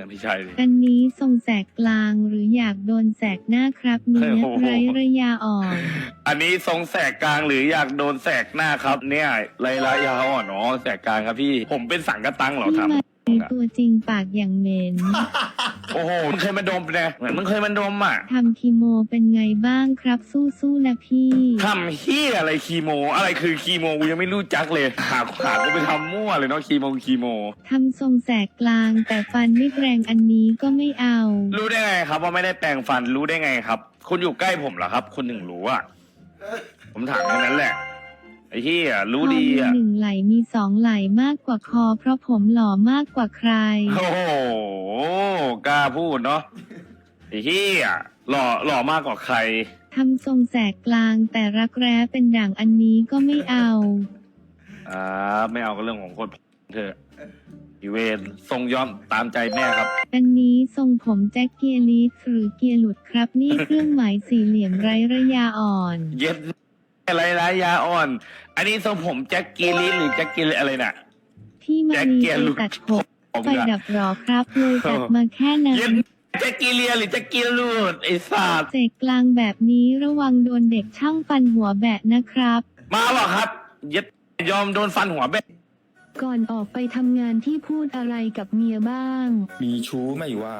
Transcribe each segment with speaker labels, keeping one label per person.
Speaker 1: นะพี่ชายดิ
Speaker 2: อันนี้ทรงแสกกลางหรืออยากโดนแสกหน้าครับเนื้อ
Speaker 1: โอ้โห
Speaker 2: ไรระยาอ่อน
Speaker 1: อันนี้ทรงแสกกลางหรืออยากโดนแสกหน้าครับ เนี่ยไรระยะอ่อนอ๋อแสกกลางครับพี่ ผมเป็นสังกะตังเหรอ
Speaker 2: ที่
Speaker 1: ทำ
Speaker 2: มาตัวจริงปากอย่างเหม็น
Speaker 1: โอ้โหมึงเคยมาดมปะเนี่ยเหมือนมึงเคยมาดมอะ
Speaker 2: ทำคีโมเป็นไงบ้างครับสู้ๆนะพี่
Speaker 1: ทำเฮียอะไรคีโม อะไรคือคีโมกูยังไม่รู้จักเลยหาหากูไปทำมั่วเลยเนาะคีโมคีโม
Speaker 2: ทำทรงแสกกลางแต่ฟันไม่แปรงอันนี้ก็ไม่เอา
Speaker 1: รู้ได้ไงครับว่าไม่ได้แปรงฟันรู้ได้ไงครับ คุณอยู่ใกล้ผมเหรอครับ คุณถึงรู้อะผมถามแค่นั้นแหละไอ้ เฮียรู้
Speaker 2: คอ
Speaker 1: ดี
Speaker 2: มี
Speaker 1: อะ
Speaker 2: หนึ่งไหลมีสองไหลมากกว่าคอ เพราะผมหล่อมากกว่าใคร
Speaker 1: โอ้โหกล้าพูดเนาะไอ้เฮียหล่อหล่อมากกว่าใคร
Speaker 2: ทำทรงแสกกลางแต่รักแร้เป็นด่างอันนี้ก็ไม่เอา
Speaker 1: อ่าไม่เอาก็เรื่องของคนเถอะอีเวนทรงย้อมตามใจแม่ครับ
Speaker 2: อันนี้ทรงผมแจ็คเกียร์ลีดหรือเกียร์หลุดครับนี่เครื่องหมายสี่เหลี่ยมไรระยาอ่อน
Speaker 1: เย็ดอะไรนะยาอ่อน อันนี้ทรงผมแจ็คกีลิสหรือแจ็คกีอะไรน่ะ
Speaker 2: ที่มา
Speaker 1: แจ็ค
Speaker 2: รี
Speaker 1: เกียร์
Speaker 2: ไป
Speaker 1: หลุด
Speaker 2: ตัดผม
Speaker 1: ผม
Speaker 2: ไฟ
Speaker 1: อะ
Speaker 2: ดับรอครับเลยตัดมาแค่นั้
Speaker 1: เย็
Speaker 2: น
Speaker 1: ดแจ็คกีเลียหรือแจ็คกีลูดไอ้สัตว์
Speaker 2: เสกกลางแบบนี้ระวังโดนเด็กช่างฟันหัวแบะนะครับ
Speaker 1: มาเปล่ะครับเย็ดยอมโดนฟันหัวเบ็ด
Speaker 2: ก่อนออกไปทำงานที่พูดอะไรกับเมียบ้าง
Speaker 3: มีชู้ไม่ว่า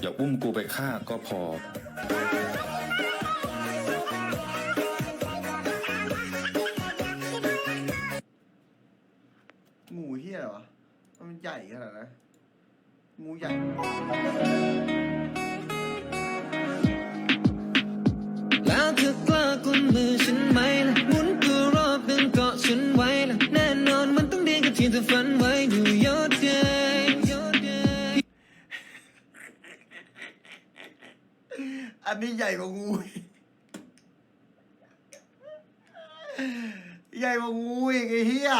Speaker 3: อย่าอุ้มกูไปฆ่าก็พอ
Speaker 4: งูเฮียเหรอวะ มันใหญ่ขนาดนั้นงูใหญ่
Speaker 5: แล้วเธอกล้ากวนมือฉันไหมล่ะหมุนตัวรอบหนึ่งเกาะฉันไว้ล่ะแน่นอนมันต้องดีกับที่เธอฝันไว้ดูยอดเดย์ยอดเดย์
Speaker 4: อันนี้ใหญ่กว่างูอีกใหญ่กว่างูอีกไอ้เฮีย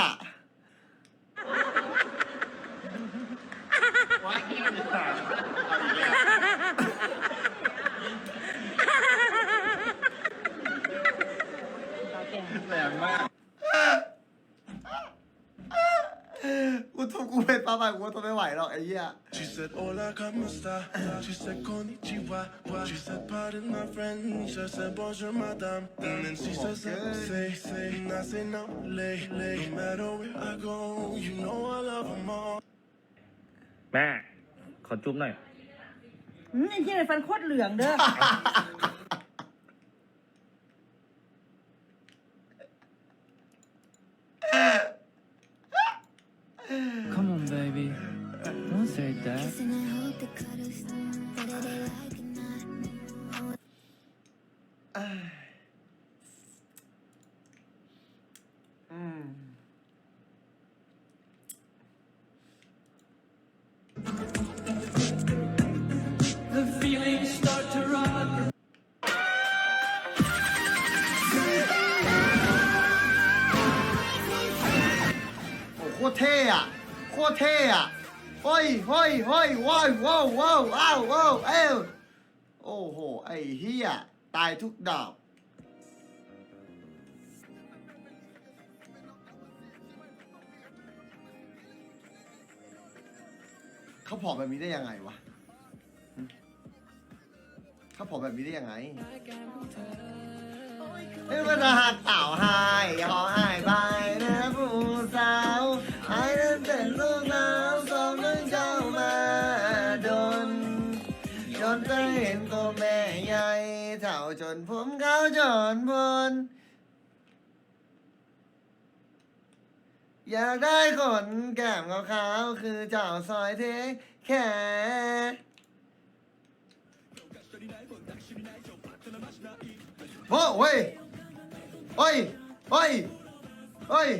Speaker 4: กูทุบกูเป็นป้าไปกูทนไม่ไหวหรอกไอ้เหี้ย
Speaker 6: She said, Hola, ¿cómo está? She said, Konnichiwa. She said, Pardon my friend. She said, Bonjour, madame. And then she says, Say, say. And I say, No, lay, lay. No matter where I go, you know I love them all.
Speaker 1: แม่ ขอจุ๊บหน่อย
Speaker 7: อืมไอ้ที่ไหนฟันโคตรเหลืองเด้อ
Speaker 5: Come on baby don't say that
Speaker 4: เขาผอมแบบนี้ได้ยังไงวะเขาผอมแบบนี้ได้ยังไงเอ้ยมันจะหักเต่าหายขอหายไปนะผู้สาวไอ้นั้นเป็นลูกน้ำสองนึงเข้ามาดนจนได้เห็นตัวแม่ใหญ่เท่าจนผมเขาจนบน อยากได้คนแก้มขาวๆคือเจ้าซอยเทคแค่โอ้เว้ยเฮ้ยเฮ้ยเฮ้ย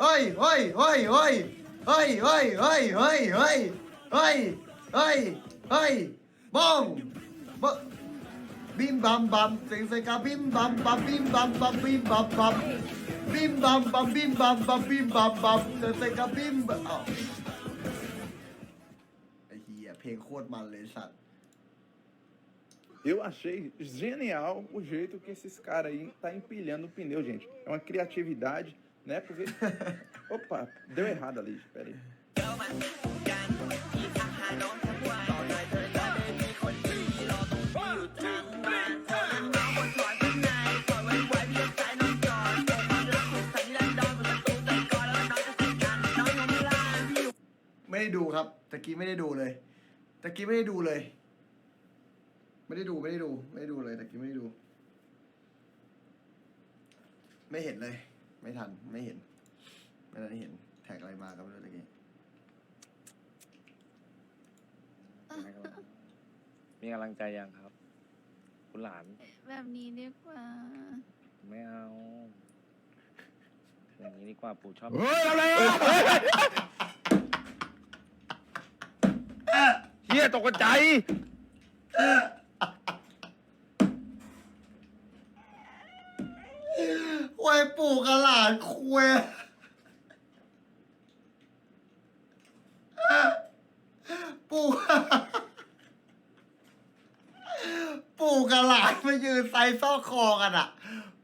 Speaker 4: เฮ้ยเฮ้ยเฮ้ยเฮ้ยเฮ้ยเฮ้ยเฮ้ยเฮ้ยเฮ้ยเฮ้ยเฮ้ยเฮ้ยบองบบิมบัมบัมเสียงใส่กาบิมบัมบัมบิมบัมบัมบิมบัมบัม บิมบัมบัมบิมบัมบัมบิมบัมบัมเสียงใส่กาบิมบัมอ้าวไอ้เหี้ยเพลงโคตรมันเลยสัตว์
Speaker 8: Eu achei genial o jeito que esses caras aí tá empilhando o pneu, gente. É uma criatividade, né? Porque. Opa, deu errado ali, peraí.
Speaker 4: ได้ดูครับตะกี้ไม่ได้ดูเลยตะกี้ไม่ได้ดูเลย ไม่ได้ดูไม่ได้ดู ไม่ได้ดูเลยตะกี้ไม่ได้ดู ไม่เห็นเลย ไม่ทันไม่เห็น ไม่ได้เห็นแท็กอะไรมาก็ไม่รู้ตะกี้
Speaker 1: มีกำลังใจยังครับ คุณหลาน
Speaker 9: แบบนี้ดีกว่า
Speaker 1: ไม่เอา อย่างนี้ดีกว่าปู่ชอบ
Speaker 3: เฮ้ยอะไรอะ
Speaker 1: เฮียตกใจ
Speaker 4: ไว้ปู่กับหลานคุยปู่ปู่กับหลานมายืนไซซอกคอกันอะ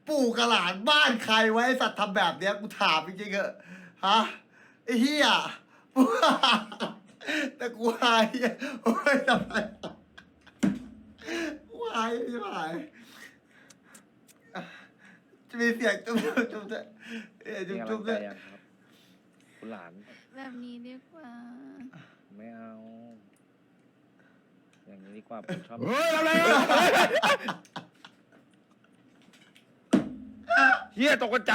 Speaker 4: ปู่กับหลานบ้านใครไว้สัตว์ทำแบบเนี้ยกูถามจริงๆเหอะฮะไอ้เหี้ย แต่กูหายโอ้ยทำไมกูหายไม่หายจะมีเสียงจุ๊บจุ๊บจุ๊บด้วยเอ้ยจุ๊บจุ๊บด้วย
Speaker 1: ครับ คุณหลาน
Speaker 9: แบบนี้ดีกว่า
Speaker 1: ไม่เอา อย่างนี้ดีกว่าปู่ชอบ
Speaker 3: เฮ้ยอะไรอะ
Speaker 1: เฮียตกใจ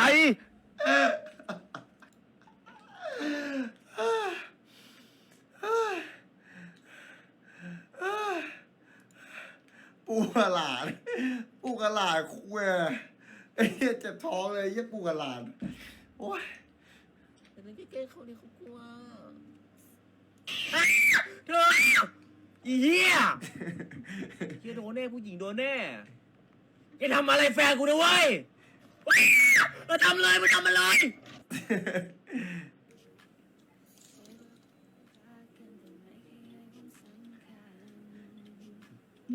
Speaker 4: ปูกระหลาน ปูกระหลานคุยไอ้เหี้ ยเจ็บท้องเลยไอ้เหี้ยปูกระหลานโอ้ย
Speaker 5: แต่นั่นใกล้ๆเขาเลยเขากลัว
Speaker 10: เธออีเหี้ยเหี้ยโดนแน่ผู้หญิงโดนแน่แกทำอะไรแฟนกูนะเว้ยมาทำเลยมาทำอะไร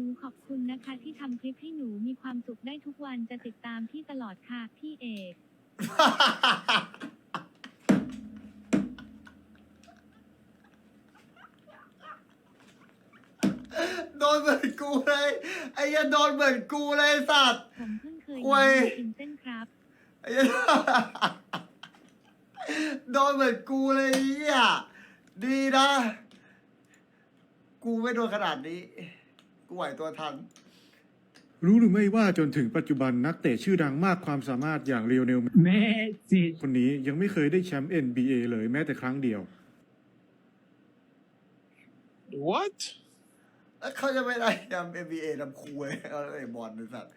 Speaker 2: หนูขอบคุณนะคะที่ทำคลิปให้หนูมีความสุขได้ทุกวันจะติดตามพี่ตลอดค่ะพี่เอก
Speaker 4: โดนเหมือนกูเลย ไอ้เหี้ยโดนเหมือนกูเลยไอ้สัตว์
Speaker 2: ผมเพิ่งเคย
Speaker 4: โอ้ย
Speaker 2: กินเส้นครับ
Speaker 4: ไอ้เหี้ยโดนเหมือนกูเลยไอ้เหี้ยดีนะ กูไม่โดนขนาดนี้ กูไหวตัวทัน
Speaker 11: รู้หรือไม่ว่าจนถึงปัจจุบันนักเตะชื่อดังมากความสามารถอย่างเรียวเนล
Speaker 10: แม่สิ
Speaker 11: คนนี้ยังไม่เคยได้แชมป์ NBA เลยแม้แต่ครั้งเดียว
Speaker 6: What?
Speaker 4: แล้วเขาจะไม่ได้ทำ NBA ทำคุยเอาไอ้บอลไอ้สัตว์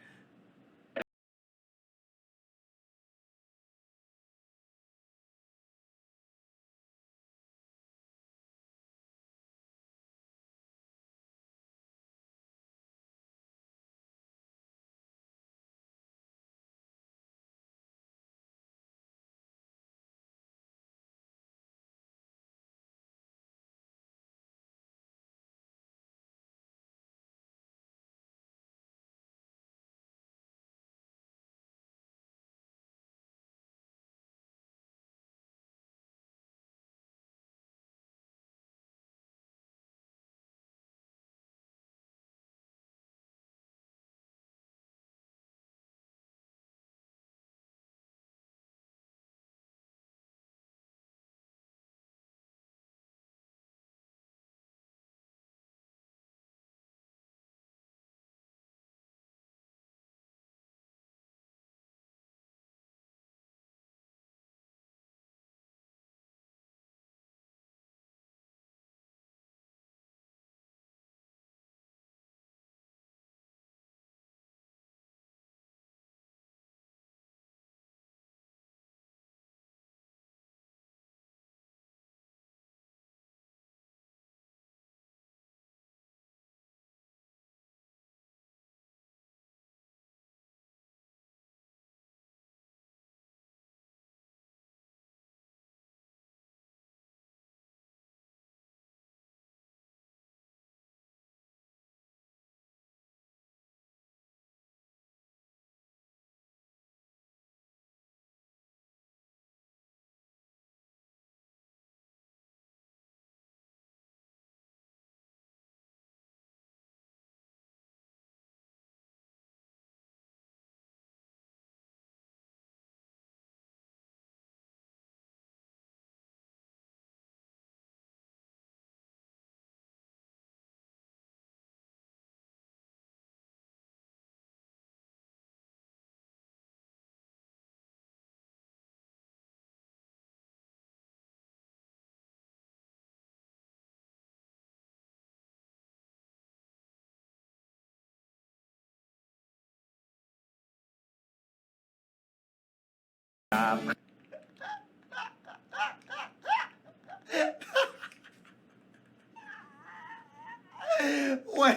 Speaker 4: โอ้ย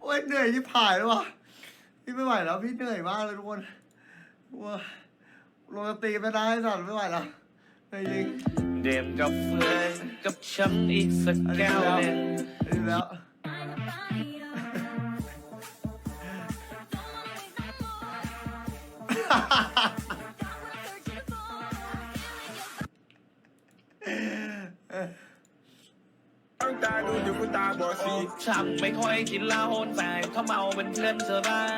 Speaker 4: โอ้ยเหนื่อยที่ผ่ายแล้ววะพี่ไม่ไหวแล้ว พี่เหนื่อยมากเลยทุกคนว้าลงดนตรีไม่ได้สั่นไม่ไหวแล้วเหนื่อยจริง
Speaker 1: เดมกับเฟือยกับฉันอีกสักแก้วหนึ่ง
Speaker 4: อันนี้แล้ว
Speaker 1: ฉันไม่ค่อยกินเหล้าแต่เขาเมาเป็นเพื่อนเธอได้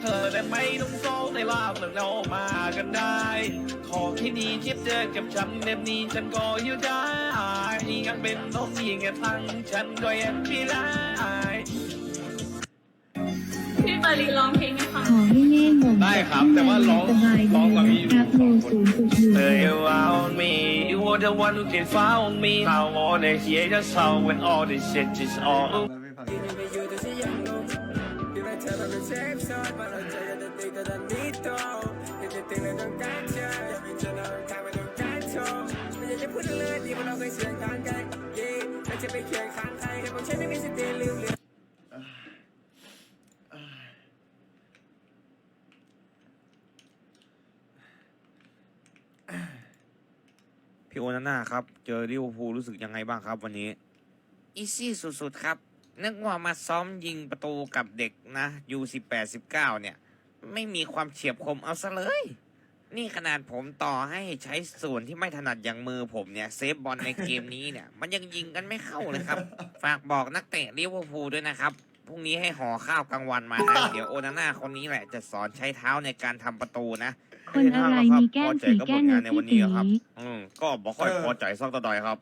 Speaker 1: เธอแต่ไม่ต้องโซ่ในลาบแล้วเรามากันได้ ขอที่ดีเทียบเจอกับฉันแบบนี้ฉันก็อยู่ได้ยังเป็นต้องมีแค่ทั้งฉันก็ยังไม่ได้
Speaker 9: พี่มารีร้องเพลงให้ฟัง
Speaker 2: ขอให้เน่หม่ง
Speaker 1: ได้ครับแต่ว่าร้อง
Speaker 2: สบาย
Speaker 1: ร้
Speaker 2: ดี
Speaker 1: องกับพี่
Speaker 2: นะครับโมศูนย์จุดหนึ่ง
Speaker 1: Say you found me, you were the one who can found me. I wanna hear the song when all this shit is all
Speaker 4: แล้วไม่ฟัง
Speaker 10: พี่โอนาน่าครับ เจอลิเวอร์พูลรู้สึกยังไงบ้างครับวันนี้ อีซี่สุดๆครับ นึกว่ามาซ้อมยิงประตูกับเด็กนะยูสิบแปดสิบเก้าเนี่ย ไม่มีความเฉียบคมเอาซะเลย นี่ขนาดผมต่อให้ใช้ส่วนที่ไม่ถนัดอย่างมือผมเนี่ย เซฟบอลในเกมนี้เนี่ย มันยังยิงกันไม่เข้าเลยครับ ฝากบอกนักเตะลิเวอร์พูลด้วยนะครับพรุ่งนี้ให้ห่อข้าวกลางวันมานะ เดี๋ยวโอนาน่าคนนี้แหละจะสอนใช้เท้าในการทำประตูนะ
Speaker 2: คนอะไรมีแก้มสีแก้มเนื้อพี่ตี
Speaker 10: อืมก็บอกค่อยพอใจสักตะดอยครับ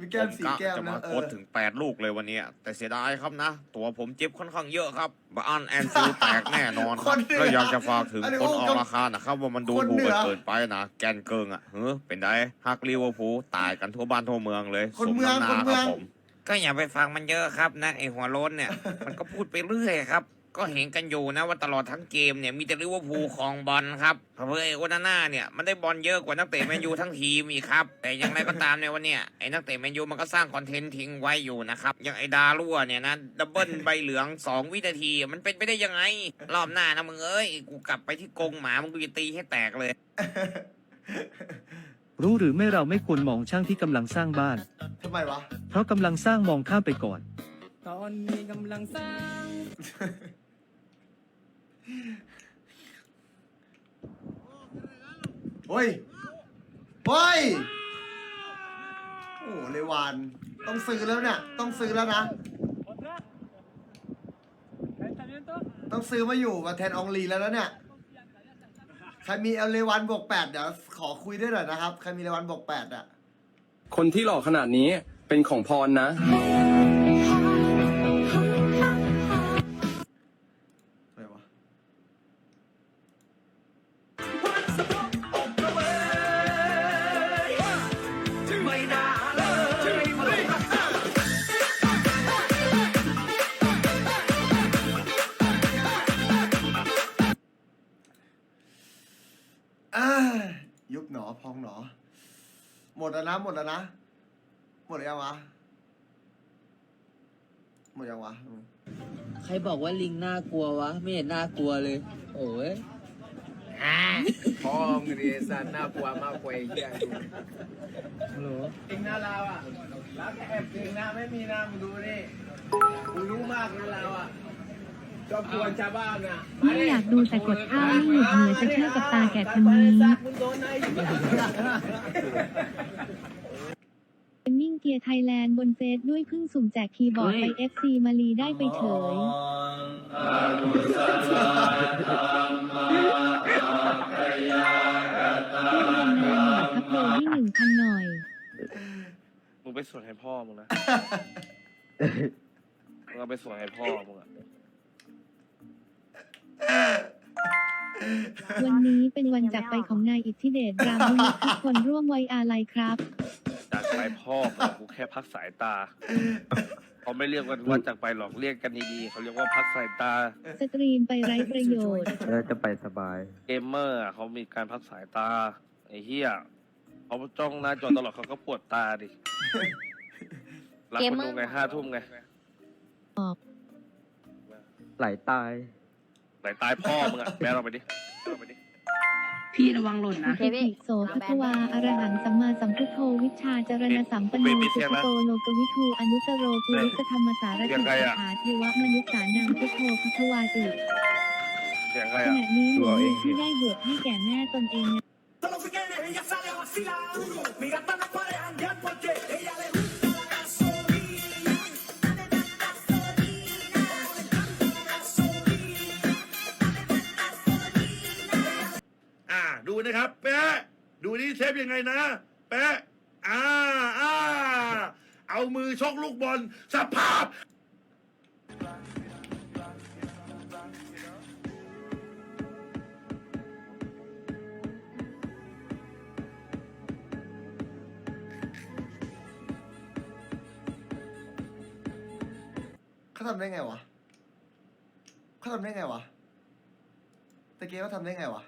Speaker 4: มีแก้มสีแก้ม
Speaker 10: จะ
Speaker 4: นะ
Speaker 10: มา
Speaker 4: เอ
Speaker 10: โค
Speaker 4: อ
Speaker 10: ตรถึง8ลูกเลยวันนี้ แต่เสียดายครับนะ ตัวผมเจ็บค่อนข้างเยอะครับบาอันแอนฟิลแตกแน่นอนครับแล้วอยากจะฝากถึงคนออกราคานะครับ ว่ามันดูถูกกันเกินไปนะ แกนเกิงอะเฮ้อเป็นไดฮักลิเวอร์พูลตายกันทั่วบ้านทั่วเมืองเลย
Speaker 4: คนเมือง
Speaker 10: ส
Speaker 4: คน
Speaker 10: น้ำห
Speaker 4: เมื
Speaker 10: น้า
Speaker 4: อง
Speaker 10: ครับผมก็อย่าไปฟังมันเยอะครับนะไอหัวโล้นเนี่ย มันก็พูดไปเรื่อยครับ ก็เห็นกันอยู่นะว่าตลอดทั้งเกมเนี่ยมีแต่ลิเวอร์พูลของบอลครับเพราะไอ้โอนาน่าเนี่ยมันได้บอลเยอะกว่านักเตะแมนยูทั้งทีมอีกครับ แต่อย่างไรก็ตามในวันเนี่ยไอ้นักเตะแมนยูมันก็สร้างคอนเทนต์ทิ้งไว้อยู่นะครับอย่างไอ้ดารั่วเนี่ยนะดับเบิลใบเหลือง 2 วินาที มันเป็นไปได้ยังไง รอบหน้านะมึงเอ้ยกูกลับไปที่กรงหมามึงกูจะตีให้แตกเลย
Speaker 5: รู้หรือไม่เราไม่ควรมองช่างที่กำลังสร้างบ้าน
Speaker 4: ทำไมวะ
Speaker 5: เพราะกำลังสร้างมองข้ามไปก่อน
Speaker 10: ตอนนี้กำลังสร้าง
Speaker 4: เฮ้ยเฮ้ยโอ้โหเลวาน ต้องซื้อแล้วเนี่ย ต้องซื้อแล้วนะ ต้องซื้อมาอยู่มาแทนอองลีแล้วนะเนี่ย ใครมีเอลเลวันบวกแปดเดี๋ยวขอคุยด้วยหน่อยนะครับ ใครมีเลวันบวกแปดอะ
Speaker 5: คนที่หล่อขนาดนี้เป็นของพรนะ
Speaker 4: มดแล้วนะหมดแล้วนะ หมดแล้วยังวะ หมดยังวะ
Speaker 10: ใครบอกว่าลิงน่ากลัววะ ไม่เห็นน่ากลัวเลย โอ้ย
Speaker 5: พ่อมึงดีสันน่ากลัวมากกว่าไอ้เหี้ย
Speaker 10: ฮัลโหล
Speaker 5: จริงนะเราอะรักแอบจริงนะไม่มีนะมึงดูนี่กูรู้มากนะเราอะ
Speaker 2: ไม่อยากดูแต่กดข้าวไม่หยุดเหลือจะเชื่อกับตาแก่คนนี้
Speaker 5: มึงโดนไอ้
Speaker 2: เกมมิ่งเกียร์ไทยแลนด์บนเฟซด้วยเพิ่งสุ่มแจกคีย์บอร์ดไป FC มาลีได้ไปเฉยพี่ทำนานหน่อยครับโดให้หนึ่งพันหน่อย
Speaker 1: มึงไปสวดให้พ่อมึงนะ มึงเอาไปสวดให้พ่อมึงอะ
Speaker 2: วันนี้เป็นวันจากไปของนายอิทธิเดชรามวินิตทุกคนร่วมไว้อาลัยครับ
Speaker 1: จากไปพ่อมึงกูแค่พักสายตาเขาไม่เรียกว่าว่าจากไปหรอกเรียกกันดีๆเขาเรียกว่าพักสายตา
Speaker 2: สตรีมไปไร้ประโยชน์
Speaker 12: แล้วจะไปสบาย
Speaker 1: เกมเมอร์อะเขามีการพักสายตาไอ้เหี้ยเขาจ้องหน้าจอตลอดเขาก็ปวดตาดิรับคนดูไงห้าทุ่มไง
Speaker 12: ไหลตาย
Speaker 1: ไหนตายพ่อมึงอะแม่เราไปดิเอาไปดิ
Speaker 7: พี่ระวังหล่นนะ
Speaker 2: อิติโสภควาอรหังสัมมาสัมพุทโธวิชชาจรณสัมปันโนสุขโตโลกวิทูอนุตโรปุริสธรรมสารติสถาเทวมนุษย์สานังพุทโธภควาติ
Speaker 1: เสียงใคร
Speaker 2: ข
Speaker 1: อะ
Speaker 2: ณะนี้หนูมีที่ได้บวชให้แก่แม่ตนเอง
Speaker 6: อ่าดู นะครับ แปะดูนี่เซฟยังไงนะ แปะอ่าอ่าเอามือชกลูกบอลสภาพ
Speaker 4: เขาทำได้ไงวะเขาทำได้ไงวะตะเกียเขาทำได้ไงวะ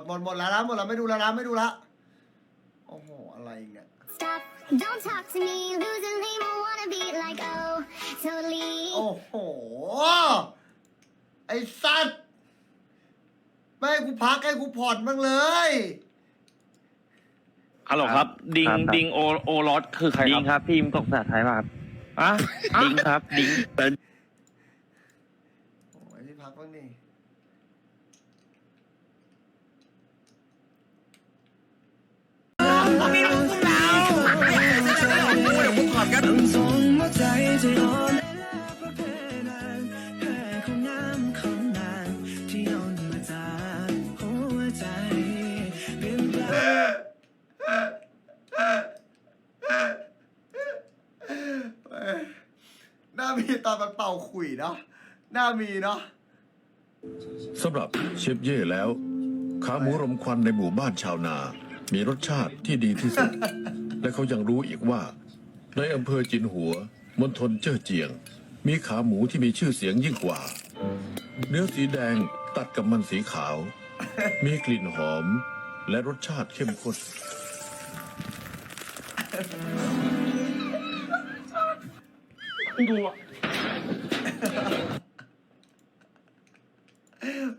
Speaker 4: ดหมดหมดแล้วนะหมดแล้วไม่ดูแล้วนะไม่ดูละโอ้โหอะไรอีกเนี่ย
Speaker 9: Stop don't talk to me losing name I wanna be like oh totally
Speaker 4: โอ้โหไอ้สัตว์ไม่ให้กูพักให้กูผ่อนบ้างเลย
Speaker 1: ฮัลโหลครับ ดิง
Speaker 12: ครับ
Speaker 1: ดิงโอโอรสคือใคร
Speaker 12: ดิ
Speaker 1: ค
Speaker 12: ง
Speaker 1: รับ
Speaker 12: ครับพี่มตกภาษาไทยป่ะครับ
Speaker 1: อะ
Speaker 12: ดิงครับดิง
Speaker 4: โอ้ยที่พักบ้างนี่
Speaker 5: ส่งมาใจจะอ่อนแอเพราะแค่นั้นแค่ของน้ำของนางที่ย้อนมาจากหัวใจเปลี่ยนแปลง
Speaker 4: หน้ามีตอนมันเป่าขุยเนาะหน้ามีเนาะ
Speaker 6: สำหรับเชฟเย่แล้ว ขาหมูรมควันในหมู่บ้านชาวนา มีรสชาติที่ดีที่สุด และเขายังรู้อีกว่า ในอำเภอจินหัวมณฑลเจ้อเจียง มีขาหมูที่มีชื่อเสียงยิ่งกว่า เนื้อสีแดงตัดกับมันสีขาว มีกลิ่นหอมและรสชาติเข้มข้น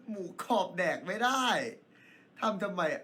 Speaker 4: หมูขอบแดกไม่ได้ทำทำไมอะ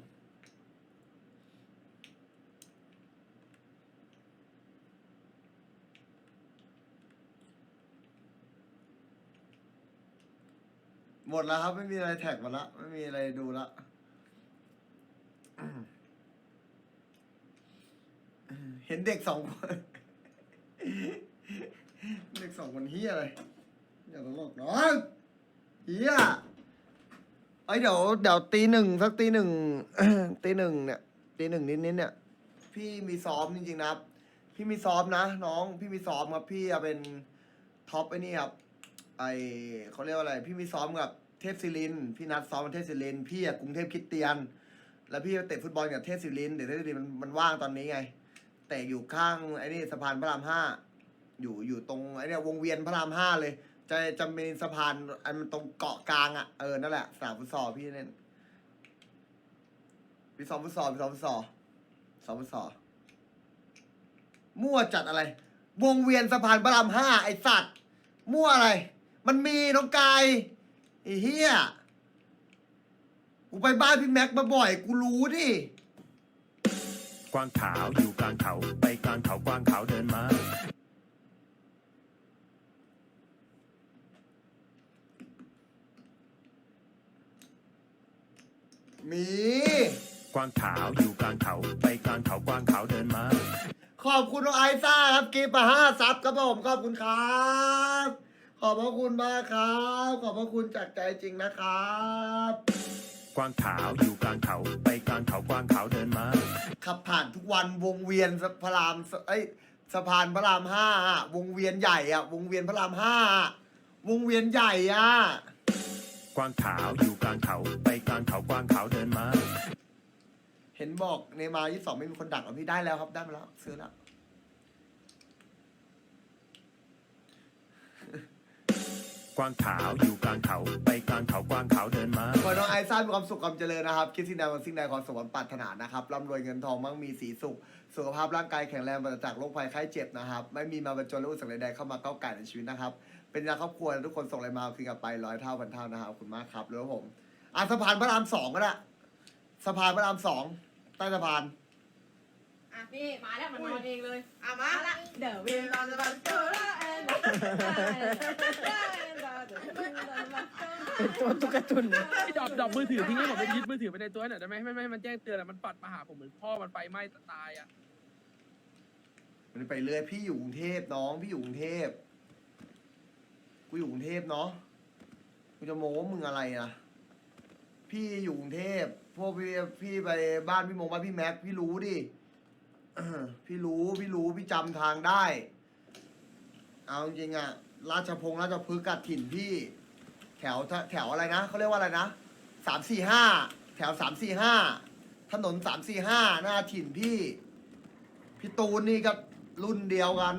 Speaker 4: หมดแล้วครับ ไม่มีอะไรแท็กมาละไม่มีอะไรดูละเห็นเด็กสองคน เด็กสองคนเฮียอะไรอย่าตลกน้องเฮียไอเดี๋ยวเดี๋ยวตีหนึ่งสักตีหนึ่งตีหนึ่งเนี่ยตีหนึ่งนิดๆเนี่ย พี่มีซ้อมจริงๆนะครับ พี่มีซ้อมนะน้อง พี่มีซ้อมครับพี่เอาเป็นท็อปไอ้นี่ครับไอเขาเรียกว่าอะไร พี่มีซ้อมกับ เทพศิริน พี่นัดซ้อมกับเทพศิริน พี่อะกรุงเทพคริดเตียน แล้วพี่ก็เตะฟุตบอลกับเทพศิรินเดี๋ยวเทพศิรินมันมันว่างตอนนี้ไงเตะอยู่ข้างไอ้นี่สะพานพระรามห้าอยู่อยู่ตรงไอ้เนี่ยวงเวียนพระรามห้าเลย จะจะมีสะพานอันมันตรงเกาะกลางอะเออนั่นแหละสนามฟุตซอลพี่เล่นพี่ซ้อมฟุตซอลพี่ซ้อมฟุตซอลซ้อมฟุตซอลมั่วจัดอะไร วงเวียนสะพานพระรามห้าไอสัตว์ มั่วอะไร มันมีน้องกาย ไอ้เฮียกูไปบ้านพี่แม็กมาบ่อย กูรู้ดิ
Speaker 5: กวางขาวอยู่กลางเขาไปกลางเขากวางขาวเดินมา
Speaker 4: มี
Speaker 5: กวางขาวอยู่กลางเขาไปกลางเขากวางขาวเดินมา
Speaker 4: ขอบคุณน้องไอซ่าครับกิฟต์มาห้าซับครับผมขอบคุณครับ ขอบพระคุณมากครับ ขอบพระคุณจากใจจริงนะครับ
Speaker 5: กวางขาวอยู่กลางเขาไปกลางเขากวางขาวเดินมา
Speaker 4: ขับผ่านทุกวันวงเวียนสะพระรามสเอ้ยสะพานพระรามห้าอะวงเวียนใหญ่อะวงเวียนพระรามห้าอะวงเวียนใหญ่อะ
Speaker 5: กวางขาวอยู่กลางเขาไปกลางเขากวางขาวเดินมา
Speaker 4: เห็นบอกเนมายี่สองไม่มีคนดักอะพี่ได้แล้วครับได้มาแล้วซื้อแล้ว
Speaker 5: ก วางขาวอยู่กลางเขาไปกลางเขากวางขาวเดินมา
Speaker 4: ขอให้น้องไอซ่ามีความสุขความเจริญนะครับ คิดสิ่งใดหวังสิ่งใดขอสมหวังปรารถนานะครับร่ำรวยเงินทองมั่งมีสีสุข สุขภาพร่างกายแข็งแรงปราศจากโรคภัยไข้เจ็บนะครับ ไม่มีมาบรรจนและอุปสรรคใดๆเข้ามาก้าวไก่ในชีวิตนะครับ เป็นยาครอบครัวทุกคนส่งอะไรมาคืนกลับไปร้อยเท่าพันเท่านะครับขอบคุณมากครับแล้วผมอะสะพานพระรามสองก็ได้สะพานพระรามสองใต้สะพาน
Speaker 7: อะนี่มาแล้วมันนอนเองเลย อะมาละเดี๋ยวเวลาจะมา เป็
Speaker 1: นตัวตุ๊กตุนดอบดอบมือถือทิ้งให้ผมไปยึดมือถือไปในตัวหน่อยได้ไหมไม่ไม่ให้มันแจ้งเตือนอะมันปัดมาหาผมเหมือนพ่อมันไฟไหม้ตายอะ
Speaker 4: มันไปเรื่อยพี่อยู่กรุงเทพน้องพี่อยู่กรุงเทพกูอยู่กรุงเทพเนาะกูจะโม้ว่ามึงอะไรนะพี่อยู่กรุงเทพพวกพี่พี่ไปบ้านพี่มงบ้านพี่แม็กพี่รู้ดิพี่รู้พี่รู้พี่จำทางได้ เอาจริงอะ ราชพงษ์ราชพฤกษ์กัดถิ่นพี่ แถวแถวอะไรนะเขาเรียกว่าอะไรนะสามสี่ห้าแถวสามสี่ห้าถนนสามสี่ห้าหน้าถิ่นพี่ พี่ตูนนี่ก็รุ่นเดียวกัน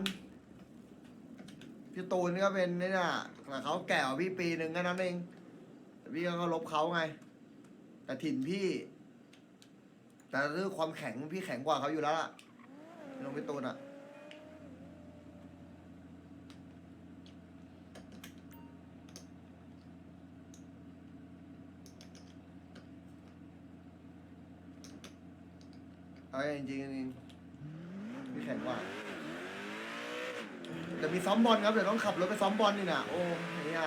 Speaker 4: พี่ตูนนี่ก็เป็นนี่นะแต่เขาแก่กว่าพี่ปีหนึ่งแค่นั้นเองแต่พี่ก็เคารพเขาไง แต่ถิ่นพี่ แต่เรื่องความแข็งพี่แข็งกว่าเขาอยู่แล้วล่ะน้องพี่ตูนอะ เอาจริงๆจริงๆพี่แข็งกว่าเดี๋ยวมีซ้อมบอลครับเดี๋ยวต้องขับรถไปซ้อมบอลนี่นะโอ้เนี่ย